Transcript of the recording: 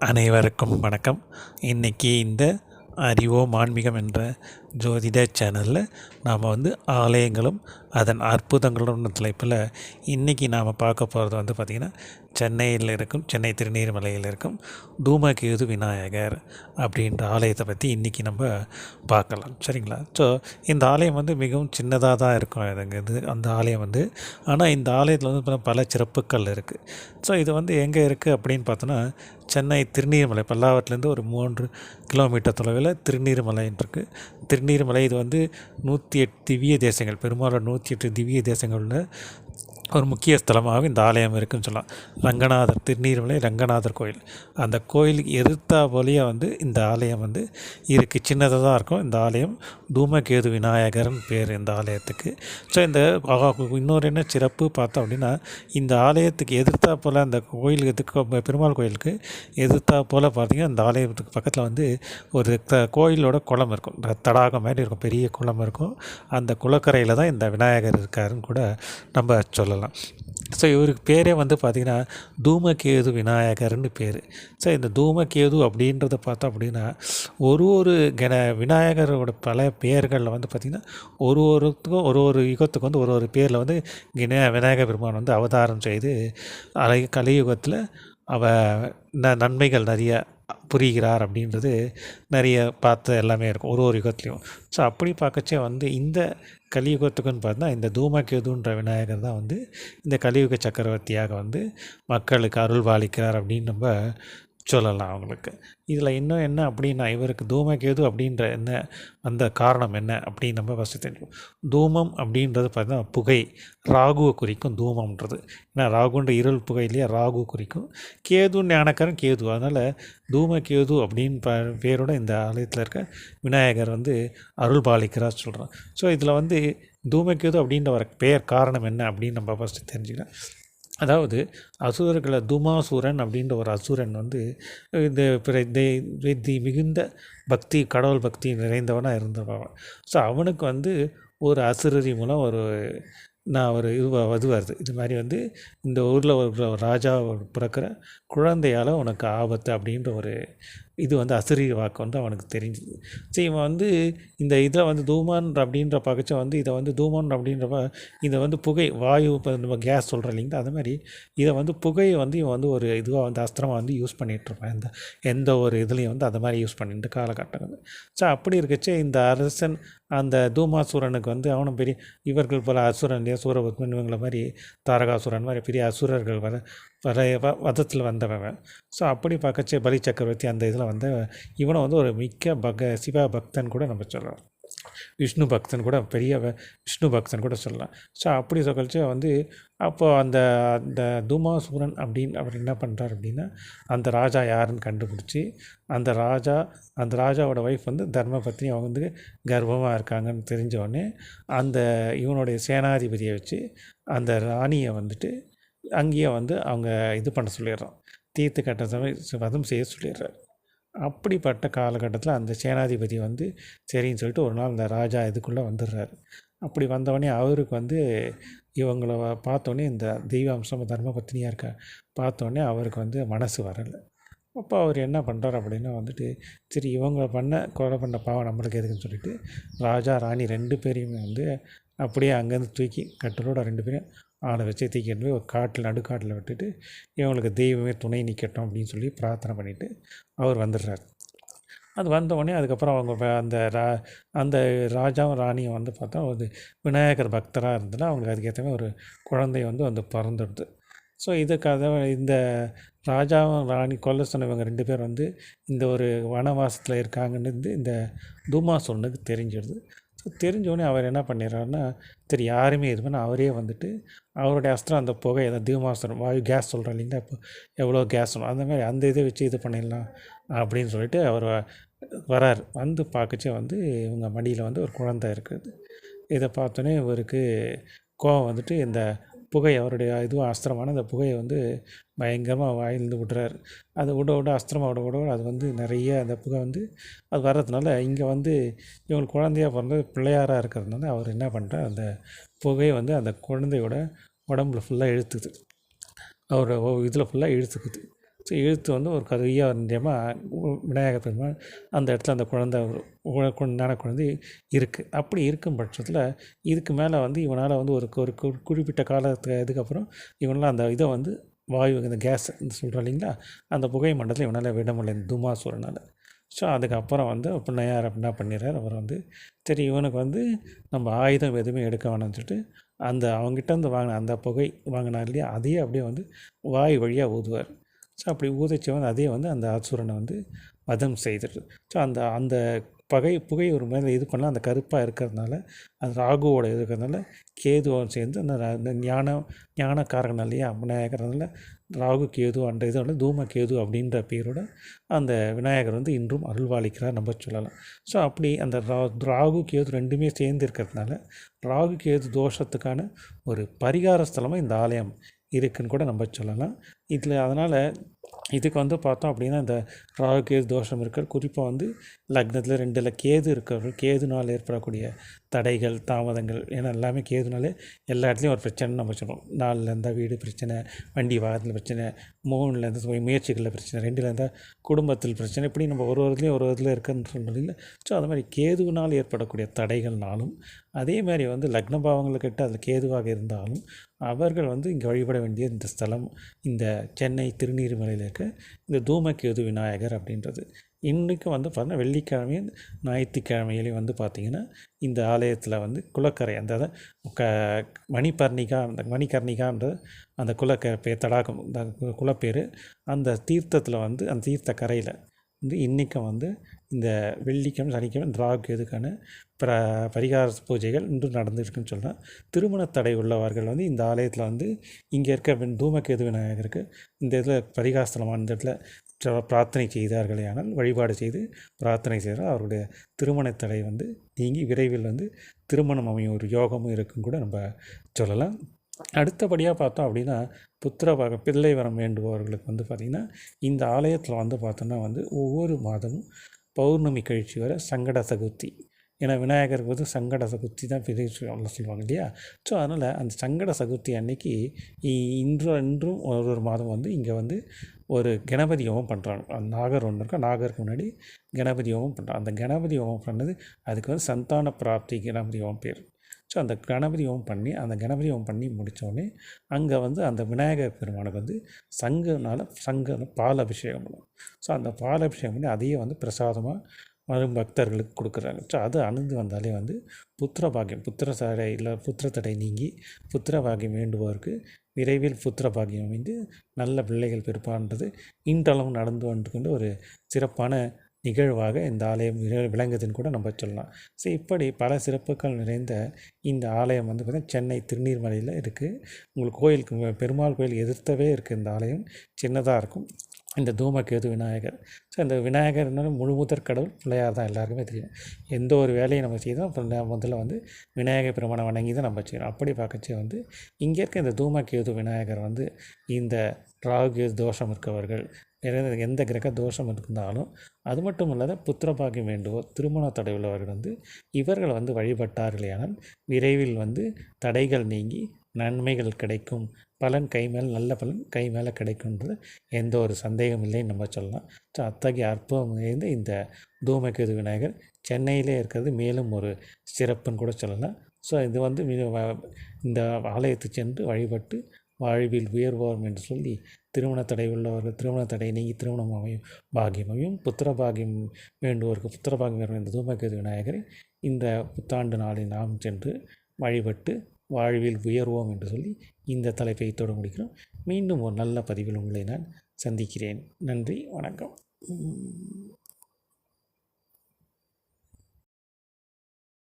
அனைவருக்கும் வணக்கம். இன்றைக்கி இந்த அறிவோம் ஆன்மீகம் என்ற ஜோதிட சேனலில் நாம் வந்து ஆலயங்களும் அதன் அற்புதங்களும் தலைப்பில் இன்றைக்கி நாம் பார்க்க போகிறது வந்து பார்த்திங்கன்னா சென்னையில் இருக்கும் சென்னை திருநீர்மலையில் இருக்கும் தூமகேது விநாயகர் அப்படின்ற ஆலயத்தை பற்றி இன்றைக்கி நம்ம பார்க்கலாம். சரிங்களா? ஸோ இந்த ஆலயம் வந்து மிகவும் சின்னதாக தான் இருக்கும் இதுங்க இது அந்த ஆலயம் வந்து. ஆனால் இந்த ஆலயத்தில் வந்து பல சிறப்புகள் இருக்குது ஸோ இது வந்து எங்கே இருக்குது அப்படின்னு பார்த்தோன்னா சென்னை திருநீர்மலை பல்லாவரத்துலேருந்து ஒரு மூன்று கிலோமீட்டர் தொலைவில் திருநீர்மலைன்னு இருக்குது திருநீர்மலை இது வந்து நூற்றி எட்டு திவ்ய தேசங்கள் பெரும்பாலும் நூற்றி எட்டு திவ்ய தேசங்களில் ஒரு முக்கிய ஸ்தலமாக இந்த ஆலயம் இருக்குன்னு சொல்லலாம். ரங்கநாதர் திருநீர்மலை ரங்கநாதர் கோயில். அந்த கோயிலுக்கு எதிர்த்தா போலியே வந்து இந்த ஆலயம் வந்து இருக்குது சின்னதாக தான் இருக்கும். இந்த ஆலயம் தூமகேது விநாயகர்னு பேர் இந்த ஆலயத்துக்கு. ஸோ இந்த இன்னொரு என்ன சிறப்பு பார்த்தோம் அப்படின்னா இந்த ஆலயத்துக்கு எதிர்த்தா போல் அந்த கோயிலுக்கு பெருமாள் கோயிலுக்கு எதிர்த்தா போல் பார்த்திங்கன்னா இந்த ஆலயத்துக்கு பக்கத்தில் வந்து ஒரு த கோயிலோட குளம் இருக்கும். தடாகம் மாதிரி இருக்கும். பெரிய குளம் இருக்கும். அந்த குளக்கரையில் தான் இந்த விநாயகர் இருக்காருன்னு கூட நம்ம சொல்லலாம். ஸோ இவருக்கு பேரே வந்து பார்த்திங்கன்னா தூமகேது விநாயகர்னு பேர். ஸோ இந்த தூமகேது அப்படின்றத பார்த்தோம் அப்படின்னா ஒரு ஒரு கண விநாயகரோட பல பேர்களில் வந்து பார்த்திங்கன்னா ஒரு ஒருத்துக்கும் ஒரு ஒரு யுகத்துக்கு வந்து ஒரு ஒரு பேரில் வந்து கிண விநாயகர் பெருமான் வந்து அவதாரம் செய்து அலை கலியுகத்தில் அவ ந நன்மைகள் நிறைய புரிகிறார் அப்படின்றது நிறைய பார்த்து எல்லாமே இருக்கும் ஒரு ஒரு யுகத்துலேயும். ஸோ அப்படி பார்க்கச்சே வந்து இந்த கலியுகத்துக்குன்னு பார்த்தா இந்த தூமகேதுன்ற விநாயகர் தான் வந்து இந்த கலியுக சக்கரவர்த்தியாக வந்து மக்களுக்கு அருள் பாலிக்கிறார் அப்படின்னு நம்ம சொல்லலாம் அவங்களுக்கு. இதில் இன்னும் என்ன அப்படின்னா இவருக்கு தூமகேது அப்படின்ற என்ன அந்த காரணம் என்ன அப்படின்னு நம்ம ஃபஸ்ட்டு தெரிஞ்சுக்கணும். தூமம் அப்படின்றது பார்த்தீங்கன்னா புகை. ராகுவை குறிக்கும் தூமம்ன்றது. ஏன்னா ராகுன்ற இருள் புகை இல்லையா? ராகு குறிக்கும். கேது ஞானக்காரன் கேது. அதனால் தூமகேது அப்படின்னு ப பேரோட இந்த ஆலயத்தில் இருக்க விநாயகர் வந்து அருள் பாலிக்கிறார் சொல்கிறோம் ஸோ இதில் வந்து தூமகேது அப்படின்ற ஒரு பெயர் காரணம் என்ன அப்படின்னு நம்ம ஃபஸ்ட்டு தெரிஞ்சுக்கலாம் அதாவது அசுரர்களை துமாசூரன் அப்படின்ற ஒரு அசுரன் வந்து இந்த பிற- மிகுந்த பக்தி கடவுள் பக்தி நிறைந்தவனாக இருந்தவன் ஸோ அவனுக்கு வந்து ஒரு அசுரரி மூலம் ஒரு நான் ஒரு இது வ- இது வருது. இது மாதிரி வந்து இந்த ஊரில் ஒரு ராஜா பிறக்கிற குழந்தையால் உனக்கு ஆபத்து அப்படின்ற ஒரு இது வந்து அசுரி வாக்கு வந்து அவனுக்கு தெரிஞ்சுது சரி இவன் வந்து இந்த இதில் வந்து தூமான் அப்படின்ற பகச்சம் வந்து இதை வந்து தூமான் அப்படின்றப்ப இதை வந்து புகை வாயு இப்போ நம்ம கேஸ் சொல்கிறோம் இல்லைங்களா? அது மாதிரி இதை வந்து புகையை வந்து இவன் வந்து ஒரு இதுவாக வந்து அஸ்திரமாக வந்து யூஸ் பண்ணிகிட்ருப்பான். இந்த எந்த ஒரு இதுலேயும் வந்து அது மாதிரி யூஸ் பண்ணிட்டு இந்த ஸோ அப்படி இருக்கச்சே இந்த அரசன் அந்த தூமாசூரனுக்கு வந்து அவனும் பெரிய இவர்கள் போல் அசுரன் இல்லையா? சூரபத்மன் இவங்கள மாதிரி தாரகாசுரன் மாதிரி பெரிய அசுரர்கள் வர வர வதத்தில் வந்தவன். ஸோ அப்படி பார்க்கச்சே பலி சக்கரவர்த்தி அந்த இதில் வந்து இவனை வந்து ஒரு மிக்க பக சிவ பக்தன் கூட நம்ம சொல்லலாம். விஷ்ணு பக்தன் கூட பெரிய விஷ்ணு பக்தன் கூட சொல்லலாம். ஸோ அப்படி சொல்லிச்சு வந்து அப்போது அந்த அந்த தூமாசூரன் அப்படின்னு அவர் என்ன பண்ணுறார் அப்படின்னா அந்த ராஜா யாருன்னு கண்டுபிடிச்சி அந்த ராஜா அந்த ராஜாவோட ஒய்ஃப் வந்து தர்மபத்னி அவங்க வந்து கர்ப்பமாக இருக்காங்கன்னு தெரிஞ்சோடனே அந்த இவனுடைய சேனாதிபதியை வச்சு அந்த ராணியை வந்துட்டு அங்கேயே வந்து அவங்க இது பண்ண சொல்லிடுறோம் தீர்த்து கட்ட சமயம் வதம் செய்ய சொல்லிடுறாரு. அப்படிப்பட்ட காலகட்டத்தில் அந்த சேனாதிபதி வந்து சரின்னு சொல்லிட்டு ஒரு நாள் அந்த ராஜா இதுக்குள்ளே வந்துடுறாரு. அப்படி வந்தவொடனே அவருக்கு வந்து இவங்கள பார்த்தோன்னே இந்த தெய்வாம்சம் தர்மபத்தினியாக இருக்க பார்த்தோன்னே அவருக்கு வந்து மனசு வரலை. அப்போ அவர் என்ன பண்ணுறார் அப்படின்னா வந்துட்டு சரி இவங்க பண்ண கொலை பண்ண பாவம் நம்மளுக்கு எதுக்குன்னு சொல்லிட்டு ராஜா ராணி ரெண்டு பேரையுமே வந்து அப்படியே அங்கேருந்து தூக்கி கட்டலோட ரெண்டு பேரும் ஆளை வச்சு தூக்கிட்டு போய் ஒரு காட்டில் நடுக்காட்டில் விட்டுட்டு இவங்களுக்கு தெய்வமே துணை நிற்கட்டும் அப்படின்னு சொல்லி பிரார்த்தனை பண்ணிவிட்டு அவர் வந்துடுறாரு. அது வந்தவுடனே அதுக்கப்புறம் அவங்க வ- அந்த ரா அந்த ராஜாவும் ராணியும் வந்து பார்த்தா ஒரு விநாயகர் பக்தராக இருந்ததுன்னா அவங்களுக்கு அதுக்கேற்ற மாதிரி ஒரு குழந்தை வந்து வந்து பிறந்துடுது. ஸோ இதுக்காக இந்த ராஜாவும் ராணி கொல்ல சொன்னவங்க ரெண்டு பேர் வந்து இந்த ஒரு வனவாசத்தில் இருக்காங்கன்னு இந்த இந்த சொன்னதுக்கு தெரிஞ்சிடுது. ஸோ தெரிஞ்ச அவர் என்ன பண்ணிடுறாருன்னா சரி யாருமே இது பண்ண அவரே வந்துட்டு அவருடைய அஸ்திரம் அந்த புகை ஏதாவது தீமாஸ்திரம் வாயு கேஸ் சொல்கிறோம் இல்லைங்களா இப்போ எவ்வளோ கேஸ் வரும் அந்த மாதிரி அந்த இதை வச்சு இது பண்ணிடலாம் அப்படின்னு சொல்லிட்டு அவர் வரார். வந்து பார்க்கச்சே வந்து இவங்க மடியில் வந்து ஒரு குழந்தை இருக்குது. இதை பார்த்தோன்னே இவருக்கு கோவம் வந்துட்டு இந்த புகை அவருடைய இதுவும் அஸ்திரமான அந்த புகையை வந்து பயங்கரமாக வாயிலிருந்து விடுறாரு அதை விட விட அஸ்திரமாக விட விட விட அது வந்து நிறைய அந்த புகை வந்து அது வர்றதுனால இங்கே வந்து இவங்களுக்கு குழந்தையாக பிறந்தது பிள்ளையாராக இருக்கிறதுனால அவர் என்ன பண்ணுறார் அந்த புகையை வந்து அந்த குழந்தையோட உடம்புல ஃபுல்லாக இழுத்துது. அவரோட இதில் ஃபுல்லாக இழுத்துக்குது. இழுத்து வந்து ஒரு கதையாக இருந்தியமாக விநாயகர் பெருமாள் அந்த இடத்துல அந்த குழந்தை ஞான குழந்தை இருக்குது அப்படி இருக்கும் பட்சத்தில் இதுக்கு மேலே வந்து இவனால் வந்து ஒரு ஒரு குறிப்பிட்ட காலத்துக்கு இதுக்கப்புறம் இவனால் அந்த இதை வந்து வாயு இந்த கேஸ் சொல்கிறோம் இல்லைங்களா? அந்த புகை மண்டலத்தில் இவனால் விட முடியல இந்த துமாசூரனால் ஸோ அதுக்கப்புறம் வந்து பிள்ளையார் என்ன பண்ணிடுறார்? அவர் வந்து சரி இவனுக்கு வந்து நம்ம ஆயுதம் எதுவுமே எடுக்க வேணாம்னு சொல்லிட்டு அந்த அவங்ககிட்ட வந்து வாங்கின அந்த புகை வாங்கினார் இல்லையா? அதையே அப்படியே வந்து வாய் வழியாக ஊதுவார். ஸோ அப்படி ஊதைச்சவன் அதே வந்து அந்த அசுரனை வந்து வதம் செய்துட்டு ஸோ அந்த அந்த பகை புகை ஒரு மேலே இது பண்ணால் அந்த கருப்பாக இருக்கிறதுனால அந்த ராகுவோட இருக்கிறதுனால கேதுவும் சேர்ந்து அந்த ஞான ஞானக்காரகன் இல்லையா விநாயகர்னால ராகு கேது அந்த இதோட தூம கேது அப்படின்ற பேரோட அந்த விநாயகர் வந்து இன்றும் அருள்வாளிக்கிறார் நம்ம சொல்லலாம். ஸோ அப்படி அந்த ரா ராகு கேது ரெண்டுமே சேர்ந்து இருக்கிறதுனால ராகு கேது தோஷத்துக்கான ஒரு பரிகார ஸ்தலமாக இந்த ஆலயம் இருக்குதுன்னு கூட நம்ம சொல்லலாம். இதில் அதனால் இதுக்கு வந்து பார்த்தோம் அப்படின்னா இந்த ராகு கேது தோஷம் இருக்கிற குறிப்பாக வந்து லக்னத்தில் ரெண்டில் கேது இருக்கிறவர்கள் கேதுனால் ஏற்படக்கூடிய தடைகள் தாமதங்கள் ஏன்னா எல்லாமே கேதுனாலே எல்லா இடத்துலையும் ஒரு பிரச்சனை நம்ம சொல்லுவோம் நாலில் இருந்தால் வீடு பிரச்சனை வண்டி வாகனத்தில் பிரச்சனை மூணில் இருந்தால் முயற்சிகளில் பிரச்சனை ரெண்டில் இருந்தால் குடும்பத்தில் பிரச்சனை இப்படி நம்ம ஒரு ஒரு ஒரு இதில் இருக்குன்னு சொல்கிறது இல்லை. ஸோ அது மாதிரி கேதுவினால் ஏற்படக்கூடிய தடைகள்னாலும் அதே மாதிரி வந்து லக்ன பாவங்களுக்கிட்ட அதில் கேதுவாக இருந்தாலும் அவர்கள் வந்து இங்கே வழிபட வேண்டிய இந்த ஸ்தலம் இந்த சென்னை திருநீர்மலையில் இருக்க இந்த தூமகேது விநாயகர் அப்படின்றது. இன்றைக்கு வந்து பார்த்தீங்கன்னா வெள்ளிக்கிழமையும் ஞாயிற்றுக்கிழமையிலையும் வந்து பார்த்திங்கன்னா இந்த ஆலயத்தில் வந்து குளக்கரை அந்த க மணிபர்ணிகா அந்த மணிகர்ணிகான்ற அந்த குளக்கரை பேர் தடாகம் அந்த குலப்பேர் அந்த தீர்த்தத்தில் வந்து அந்த தீர்த்த கரையில் வந்து இன்றைக்கும் வந்து இந்த வெள்ளிக்கிழமை சனிக்கிழமை ராகு எதுக்கான பிர பரிகார பூஜைகள் இன்றும் நடந்துருக்குன்னு சொல்லலாம் திருமண தடை உள்ளவர்கள் வந்து இந்த ஆலயத்தில் வந்து இங்கே இருக்க தூமகேது விநாயகருக்கு இந்த இதில் பரிகாரஸ்தலமான இந்த இடத்துல பிரார்த்தனை செய்தார்களே ஆனால் வழிபாடு செய்து பிரார்த்தனை செய்தால் அவருடைய திருமண தடை வந்து நீங்கி விரைவில் வந்து திருமணம் அமையும் ஒரு யோகமும் இருக்குன்னு கூட நம்ம சொல்லலாம். அடுத்தபடியாக பார்த்தோம் அப்படின்னா புத்திர பிள்ளை வரம் வேண்டுபவர்களுக்கு வந்து பார்த்திங்கன்னா இந்த ஆலயத்தில் வந்து பார்த்தோன்னா வந்து ஒவ்வொரு மாதமும் பௌர்ணமி கழிச்சு வர சங்கட சதுர்த்தி. ஏன்னா விநாயகர் வந்து சங்கட சதுர்த்தி தான் பெரிய சொல்லுவாங்க இல்லையா? ஸோ அதனால் அந்த சங்கட சதுர்த்தி அன்னைக்கு இன்று இன்றும் ஒரு ஒரு மாதம் வந்து இங்கே வந்து ஒரு கணபதி ஹோமம் பண்ணுறாங்க அந்த நாகர் ஒன்று இருக்கா. நாகருக்கு முன்னாடி கணபதி ஹோமம் பண்ணுறாங்க அந்த கணபதி ஹோமம் பண்ணது அதுக்கு வந்து சந்தான பிராப்தி கணபதி ஹோமம் பேர். ஸோ அந்த கணபதி ஹோமம் பண்ணி அந்த கணபதி ஹோமம் பண்ணி முடித்தோடனே அங்கே வந்து அந்த விநாயகர் பெருமானுக்கு வந்து சங்கனால் சங்க பால் அபிஷேகம் பண்ணும் ஸோ அந்த பால் அபிஷேகம் பண்ணி அதையே வந்து பிரசாதமாக வரும் பக்தர்களுக்கு கொடுக்குறாங்க. ஸோ அது அணிந்து வந்தாலே வந்து புத்திர பாக்கியம் புத்திர தடை இல்லை புத்திர தடை நீங்கி புத்திர பாக்கியம் வேண்டுபவருக்கு விரைவில் புத்திர பாக்கியம் அமைந்து நல்ல பிள்ளைகள் பிறப்பான்றது இன்றளவும் நடந்து வந்து ஒரு சிறப்பான நிகழ்வாக இந்த ஆலயம் விளங்குதுன்னு கூட நம்ம சொல்லலாம். ஸோ இப்படி பல சிறப்புகள் நிறைந்த இந்த ஆலயம் வந்து பார்த்திங்கன்னா சென்னை திருநீர்மலையில் இருக்குது உங்களுக்கு கோயிலுக்கு பெருமாள் கோயில் எதிர்த்தவே இருக்குது இந்த ஆலயம். சின்னதாக இருக்கும். இந்த தூமகேது விநாயகர். ஸோ இந்த விநாயகர்னாலும் முழு முதற் கடவுள் பிள்ளையார் தான் எல்லாருக்குமே தெரியும். எந்த ஒரு வேலையை நம்ம செய்தோம் முதல்ல வந்து விநாயகர் பெருமானை வணங்கி தான் நம்ம செய்யணும். அப்படி பார்க்கச்சே வந்து இங்கே இருக்க இந்த தூமகேது விநாயகர் வந்து இந்த ராகுகேது தோஷம் இருக்கவர்கள் எந்த கிரக தோஷம் இருந்தாலும் அது மட்டும் இல்லாத புத்திரபாகியம் வேண்டுவோர் திருமண தடை உள்ளவர்கள் வந்து இவர்கள் வந்து வழிபட்டார்களேயானால் விரைவில் வந்து தடைகள் நீங்கி நன்மைகள் கிடைக்கும் பலன் கை மேல் நல்ல பலன் கை மேலே கிடைக்கும்ன்றது எந்த ஒரு சந்தேகம் இல்லைன்னு நம்ம சொல்லலாம். ஸோ அத்தகைய அற்புதம் நிறைந்த இந்த தூமகேது விநாயகர் சென்னையிலே இருக்கிறது மேலும் ஒரு சிறப்புன்னு கூட சொல்லலாம். ஸோ இது வந்து இந்த ஆலயத்தை சென்று வழிபட்டு வாழ்வில் உயர்வோம் என்று சொல்லி திருமண தடை உள்ளவர்கள் திருமண தடை நீங்கி திருமணம் அமையும் பாகியம் அமையும் புத்திர பாகியம் வேண்டுவோருக்கு புத்திர பாகியம் இந்த தூமகேது விநாயகரை இந்த புத்தாண்டு நாளில் நாம் சென்று வழிபட்டு வாழ்வில் உயர்வோம் என்று சொல்லி இந்த தலைப்பை இத்தோடு முடிக்கிறோம். மீண்டும் ஒரு நல்ல பதிவில் உங்களை நான் சந்திக்கிறேன். நன்றி வணக்கம்.